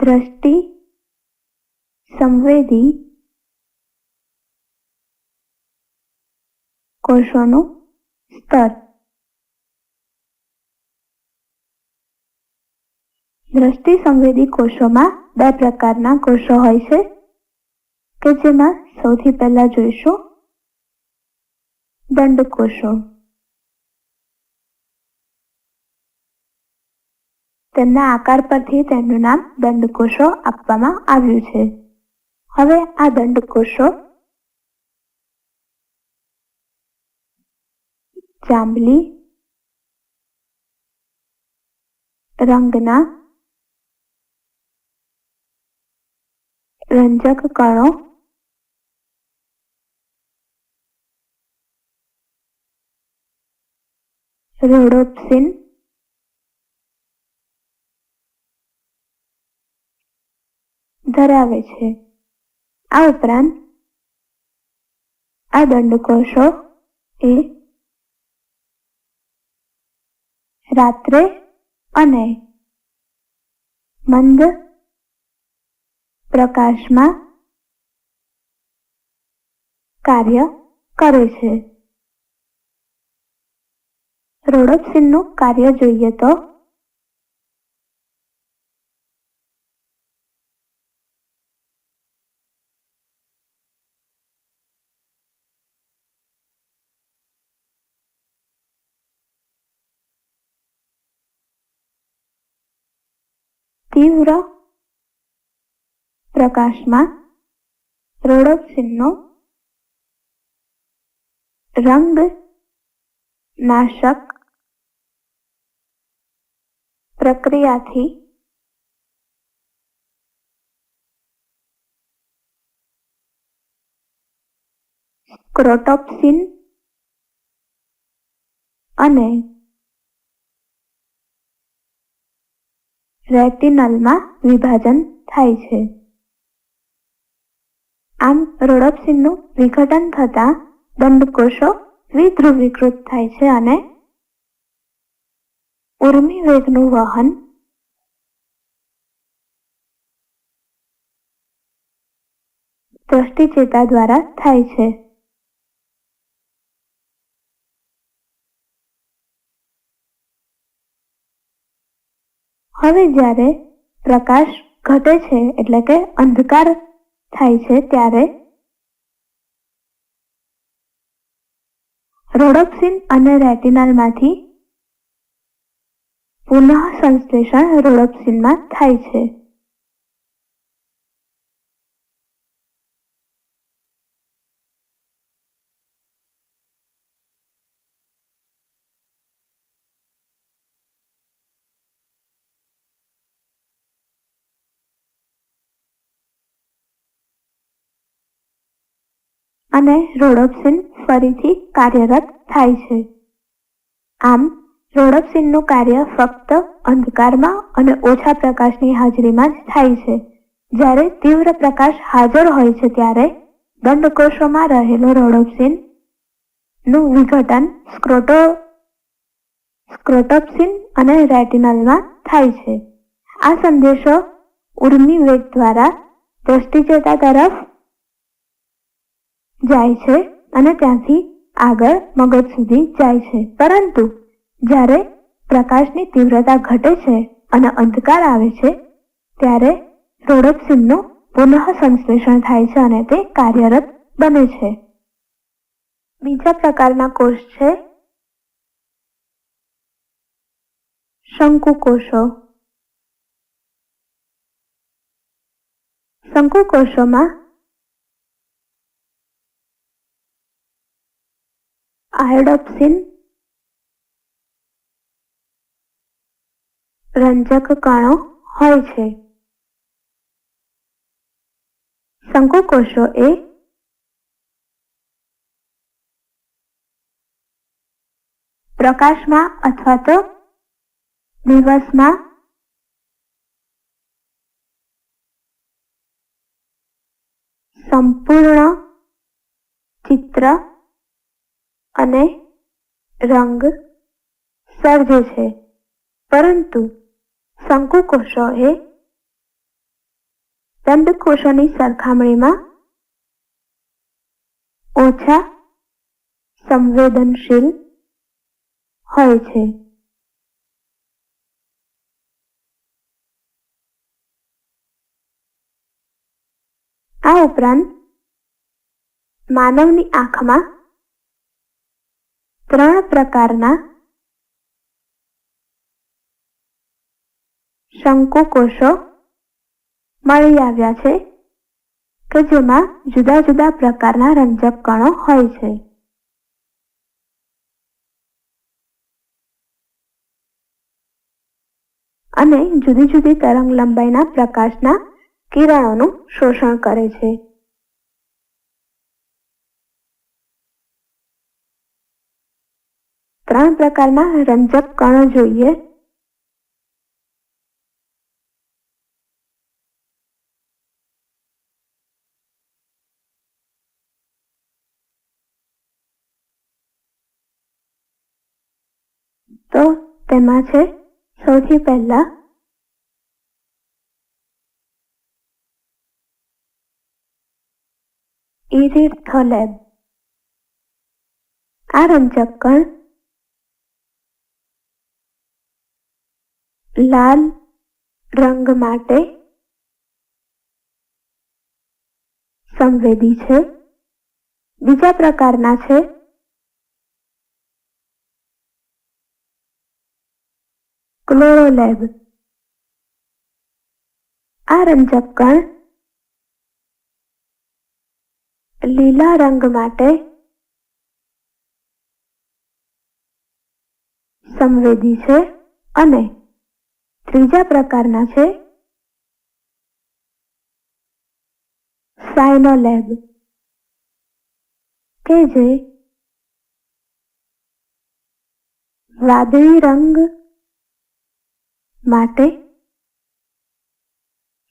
દ્રષ્ટિ, સંવેદી, કોષોનું સ્તર. દ્રષ્ટિ, સંવેદી કોષોમાં બે પ્રકારના કોષો હોય છે, કે જેમાં સૌથી પહેલા જોઈશું દંડકોષો તેમના આકાર પરથી તેમનું નામ દંડકોષો આપવામાં આવ્યું છે. હવે આ દંડકોષો જાંબલી, રંગના રંજક કણો, રોડોપ્સિન ધરાવે છે. આ ઉપરાંત, આ દંડકોષો એ રાત્રે અને મંદ પ્રકાશમાં કાર્ય કરે છે. રોડોપ્સિનનું કાર્ય જોઈએ તો તીવ્ર પ્રકાશમાં રોડોપ્સિનનો રંગ નાશક પ્રક્રિયાથી સ્ક્રોટોપ્સિન અને રેટિનલમાં વિભાજન થાય છે. આમ રોડોપ્સિનનું વિઘટન થતાં દંડકોષો વિધ્રુવીકૃત થાય છે અને ઉર્મી વેગનું વહન દ્રષ્ટિચેતા દ્વારા થાય છે. હવે જ્યારે પ્રકાશ ઘટે છે, એટલે કે અંધકાર થાય છે, ત્યારે રોડોપ્સિન અને રેટિનાલમાંથી પુનઃ સંશ્લેષણ રોડોપ્સિનમાં થાય છે. અને રોડોપ્સિન ફરીથી કાર્યરત થાય છે. આમ, રોડોપ્સિનનું કાર્ય ફક્ત અંધકારમાં અને ઓછા પ્રકાશની હાજરીમાં જ થાય છે. જ્યારે તીવ્ર પ્રકાશ હાજર હોય છે ત્યારે દંડકોષોમાં રહેલો રોડોપ્સિનનું વિઘટન સ્ક્રોટો, સ્ક્રોટોપ્સિન અને રેટિનલમાં થાય છે. આ સંદેશો ઉર્મી વેગ દ્વારા દ્રષ્ટિચેતા તરફ જાય છે અને ત્યાંથી આગળ મગજ સુધી જાય છે. પરંતુ જ્યારે પ્રકાશની તીવ્રતા ઘટે છે અને અંધકાર આવે છે, ત્યારે રોડોપ્સિનનું પુનઃ સંશ્લેષણ થાય છે અને તે કાર્યરત બને છે. બીજા પ્રકારના કોષ છે શંકુકોષો. શંકુકોષોમાં આયોડોપ્સિન રંજક કણો હોય છે. શંકુકોષો એ પ્રકાશમાં અથવા તો દિવસમાં સંપૂર્ણ ચિત્ર અને રંગ સર્જે છે. પરંતુ શંકુકોષો એ દંડકોષોની સરખામણીમાં ઓછા સંવેદનશીલ હોય છે. આ ઉપરાંત માનવની આંખમાં ત્રણ પ્રકારના શંકુકોષો મળી આવ્યા છે કે જેમાં જુદા જુદા પ્રકારના રંજક કણો હોય છે. અને જુદી જુદી તરંગ લંબાઈના પ્રકાશના કિરણોનું શોષણ કરે છે. ત્રણ પ્રકારના રંજક કણો જોઈએ. તો તેમાં છે સૌથી પહેલા ઇરિથોલેબ આ રંજક કણ લાલ રંગ માટે સંવેદી છે. બીજા પ્રકારના છે. ક્લોરોલેબ. આ રંજક કણ લીલા રંગ માટે સંવેદી છે અને ત્રીજા પ્રકારના છે સાયનોલેબ કે જે વાદળી રંગ માટે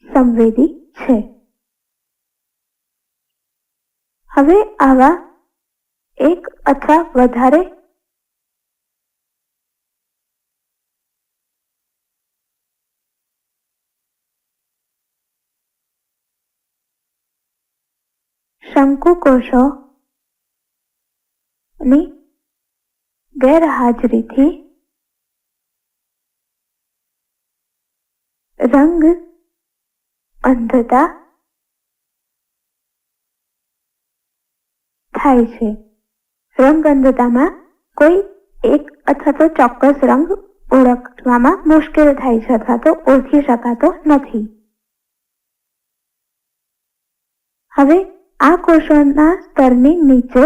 સંવેદી છે. હવે આવા એક અથવા વધારે શંકુકોષો ની ગેરહાજરીથી રંગ અંધતા થાય છે. રંગ અંધતામાં કોઈ એક અથવા તો ચોક્કસ રંગ ઓળખવામાં મુશ્કેલ થાય છે અથવા તો ઓળખી શકાતો નથી. હવે આ કોષોના સ્તરની નીચે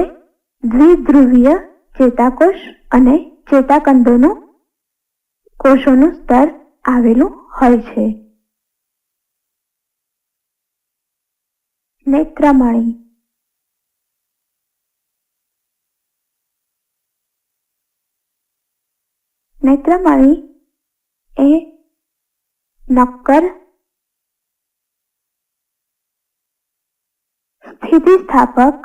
દ્વિધ્રુવીય ચેતાકોષ અને ચેતાકંદોનું કોષોનું સ્તર આવેલું હોય છે. નેત્રમણી. નેત્રમણી એ નક્કર સ્થિતિસ્થાપક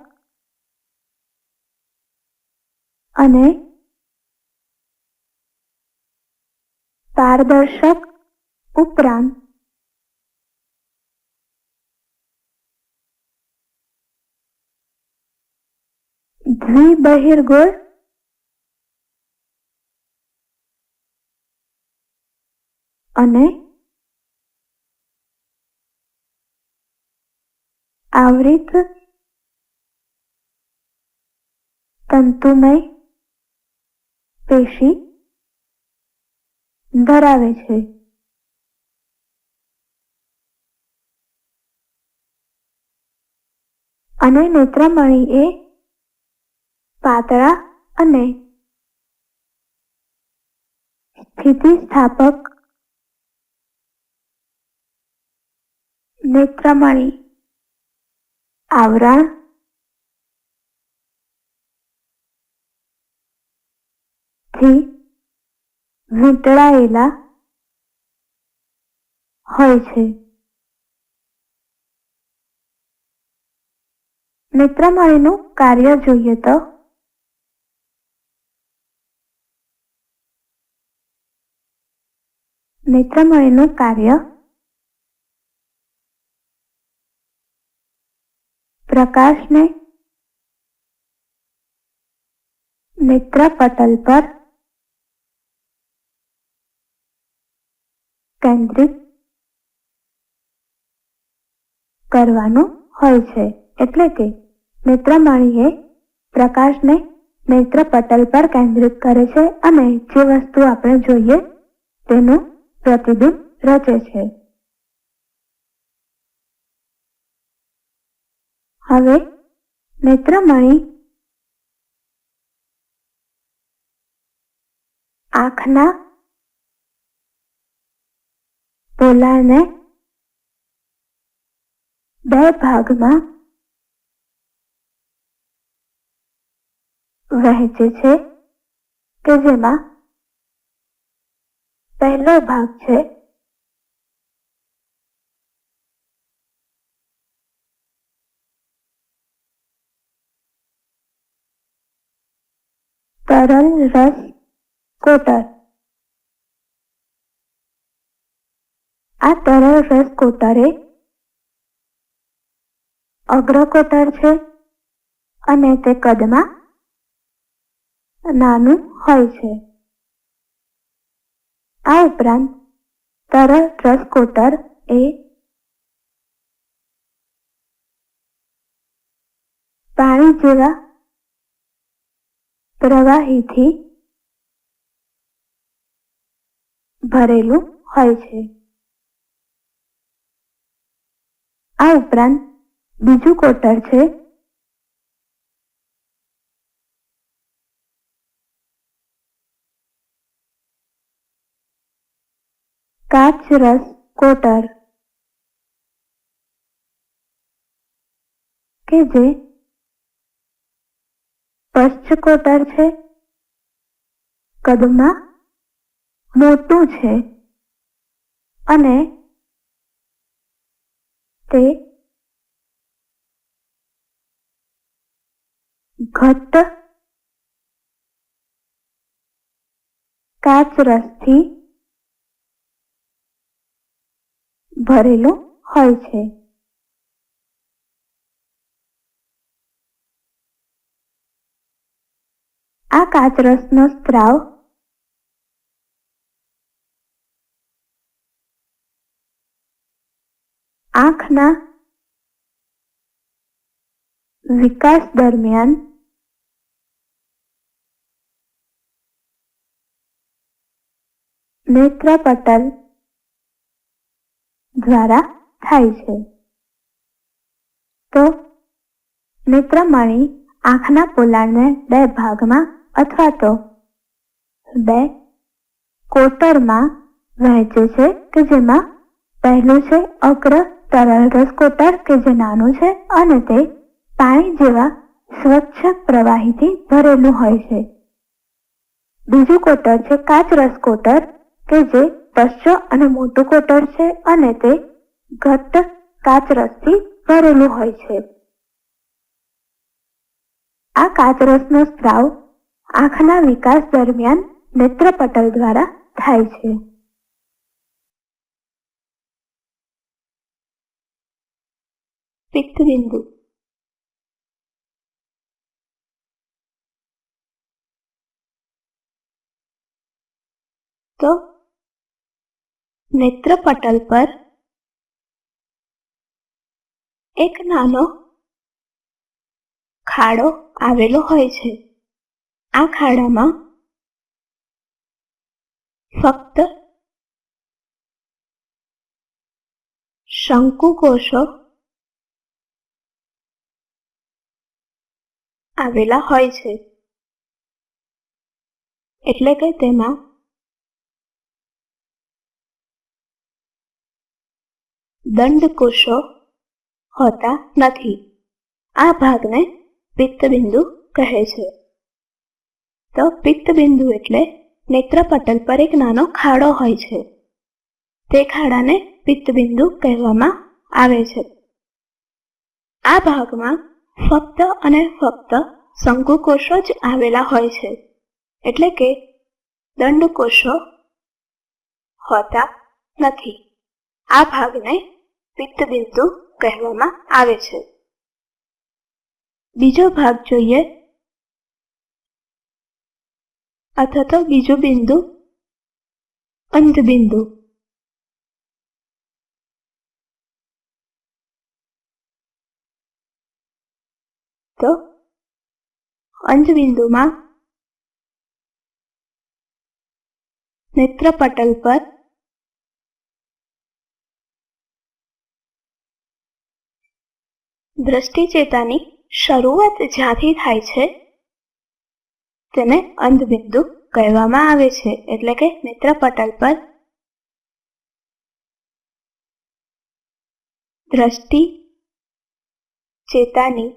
અને પારદર્શક ઉપરાંત દ્વિબહિર્ગોળ અને આવૃત તંતુમય પેશી ધરાવે છે. અને નેત્રમણી એ પાતળા અને સ્થિતિસ્થાપક નેત્રમણી આવરણથી વીંટળાયેલા હોય છે નેત્રમણીનું કાર્ય જોઈએ તો નેત્રમણીનું કાર્ય પ્રકાશને નેત્રપટલ પર કેન્દ્રિત કરવાનું હોય છે. એટલે કે નેત્રમણીએ પ્રકાશને નેત્રપટલ પર કેન્દ્રિત કરે છે અને જે વસ્તુ આપણે જોઈએ તેનું પ્રતિબિંબ રચે છે. હવે નેત્રમણી આંખના પોલાને બે ભાગમાં વહેંચે છે કે જેમાં પહેલો ભાગ છે તરલ રસ કોટર. આ તરલ રસ કોટરે અગ્રકોટર છે અને તે કદમાં નાનું હોય છે. આ ઉપરાંત તરલ રસ કોટર એ પાણી જેવા પ્રવાહીથી ભરેલું હોય છે. આ ઉપરાંત બીજું કોટર છે. કાચરસ કોટર કે જે પશ્ચ કોટર છે? કદમાં મોટું છે. અને તે ઘટ્ટ કાચરસથી ભરેલું હોય છે. આ કાચરસનો સ્ત્રાવ આંખના વિકાસ દરમિયાન નેત્રપટલ દ્વારા થાય છે. તો નેત્રમણી આંખના પોલાણને બે ભાગમાં અથવા તો બે કોટરમાં વહેંચે છે કે જેમાં પહેલું છે અગ્ર તરલ રસ કોટર કે જે નાનું છે અને તે પાણી જેવા સ્વચ્છ પ્રવાહીથી ભરેલું હોય છે. બીજું કોટર છે કાચ રસ કોટર કે જે પશ્ચો અને મોટું કોટર છે અને તે ઘટ્ટ કાચ રસથી ભરેલું હોય છે. આ કાચરસનો સ્ત્રાવ આંખના વિકાસ દરમિયાન નેત્રપટલ દ્વારા થાય છે. પિત્તબિંદુ તો નેત્રપટલ પર એક નાનો ખાડો આવેલો હોય છે. આ ખાડામાં ફક્ત શંકુકોષો આવેલા હોય છે. એટલે કે તેમાં દંડકોષો હોતા નથી. આ ભાગને પિત્તબિંદુ કહે છે. તો પિત્તબિંદુ એટલે નેત્રપટલ પર એક નાનો ખાડો હોય છે. તે ખાડાને પિત્તબિંદુ કહેવામાં આવે છે. આ ભાગમાં ફક્ત અને ફક્ત શંકુકોષો જ આવેલા હોય છે. એટલે કે દંડકોષો હોતા નથી. આ ભાગને પિત્તબિંદુ કહેવામાં આવે છે. બીજો ભાગ જોઈએ અથવા તો બીજું બિંદુ અંતબિંદુ તો અંતબિંદુમાં નેત્રપટલ પર દ્રષ્ટિચેતાની શરૂઆત જ્યાંથી થાય છે તેને અંધબિંદુ કહેવામાં આવે છે, એટલે કે નેત્રપટલ પર. દ્રષ્ટિ, ચેતાની,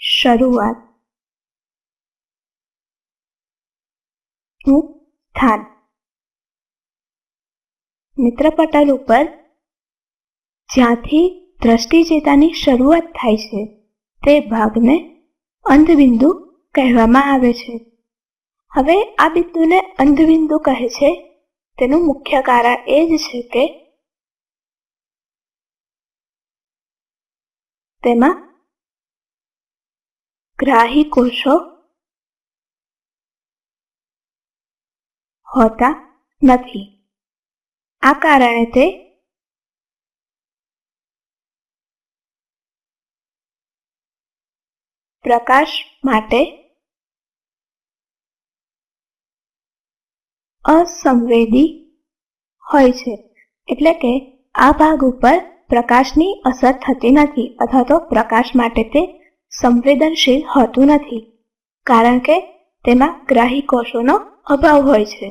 શરૂઆત, નું સ્થાન. નેત્રપટલ ઉપર જ્યાંથી દ્રષ્ટિચેતાની શરૂઆત થાય છે, તે ભાગને અંધબિંદુ કહેવામાં આવે છે. હવે આ બિંદુને અંધબિંદુ કહે છે. તેનું મુખ્ય કારણ એ જ છે કે તેમાં ગ્રાહી કોષો હોતા નથી. આ કારણે તે પ્રકાશ માટે અસંવેદી હોય છે. એટલે કે આ ભાગ ઉપર પ્રકાશની અસર થતી નથી અથવા તો પ્રકાશ માટે તે સંવેદનશીલ હોતું નથી, કારણ કે તેમાં ગ્રાહી કોષોનો અભાવ હોય છે.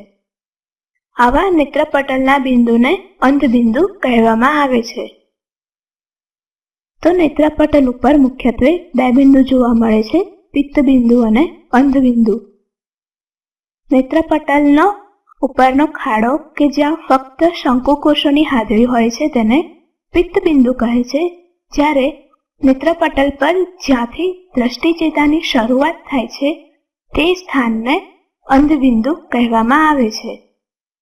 આવા નેત્રપટલના બિંદુને અંધબિંદુ કહેવામાં આવે છે. તો નેત્રપટલ ઉપર મુખ્યત્વે બે બિંદુ જોવા મળે છે, પિત્તબિંદુ અને અંધબિંદુ. નેત્રપટલનો ઉપરનો ખાડો કે જ્યાં ફક્ત શંકુકોષોની હાજરી હોય છે તેને પિત્તબિંદુ કહે છે, જ્યારે નેત્રપટલ પર જ્યાંથી દ્રષ્ટિચેતાની શરૂઆત થાય છે, તે સ્થાનને અંધબિંદુ કહેવામાં આવે છે.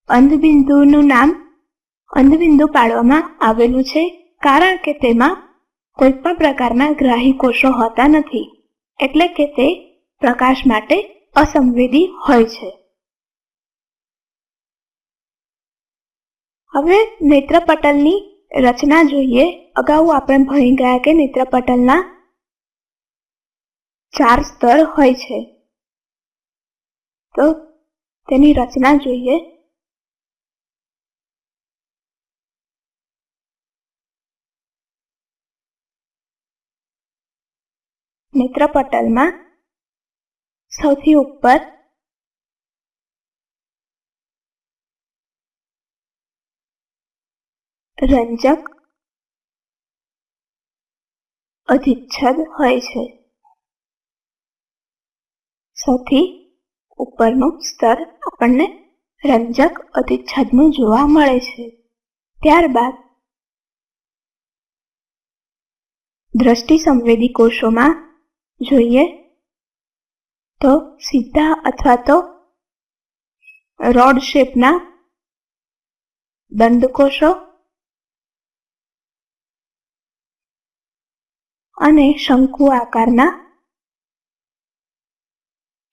અંધબિંદુનું નામ અંધબિંદુ પાડવામાં આવેલું છે, કારણ કે તેમાં કોઈ પણ પ્રકારના ગ્રાહી કોષો હોતા નથી, એટલે કે તે પ્રકાશ માટે અસંવેદી હોય છે. હવે નેત્રપટલની રચના જોઈએ. અગાઉ આપણે ભણી ગયા કે નેત્રપટલના ચાર સ્તર હોય છે. તો તેની રચના જોઈએ. નેત્રપટલમાં સૌથી ઉપર રંજક અધિચ્છદ હોય છે. સૌથી ઉપરનું સ્તર આપણને રંજક અધિચ્છદનું જોવા મળે છે. ત્યારબાદ દ્રષ્ટિ સંવેદી કોષોમાં જોઈએ? તો સીધા અથવા તો રોડ શેપના દંડકોષો અને શંકુ આકારના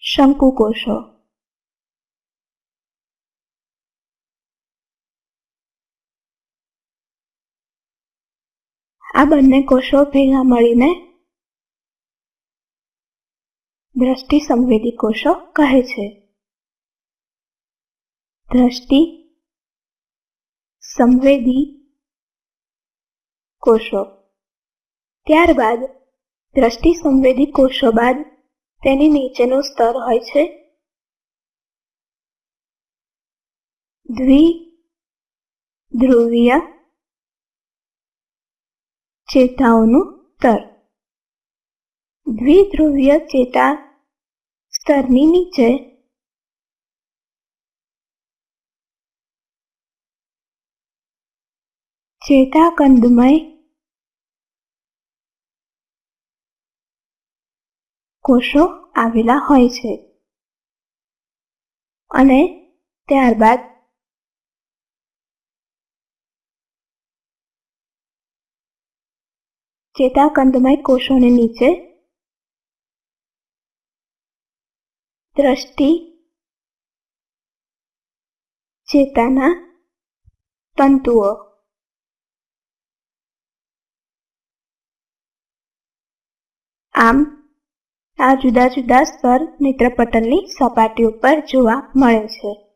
શંકુકોષો આ બંને કોષો ભેગા મળીને દ્રષ્ટિ સંવેદી કોષો કહે છે. દ્રષ્ટિ સંવેદી કોષો. ત્યારબાદ દ્રષ્ટિ સંવેદી કોષો બાદ તેની નીચેનું સ્તર હોય છે. દ્વિ ધ્રુવીય ચેતાઓનું સ્તર. દ્વિધ્રુવીય ચેતા સ્તરની નીચે ચેતાકંદમય કોષો આવેલા હોય છે. અને ત્યારબાદ ચેતાકંદમય કોષોની નીચે દ્રષ્ટિ ચેતાના તંતુઓ. આમ આ જુદા જુદા સ્તર નેત્રપટલની સપાટી ઉપર જોવા મળે છે.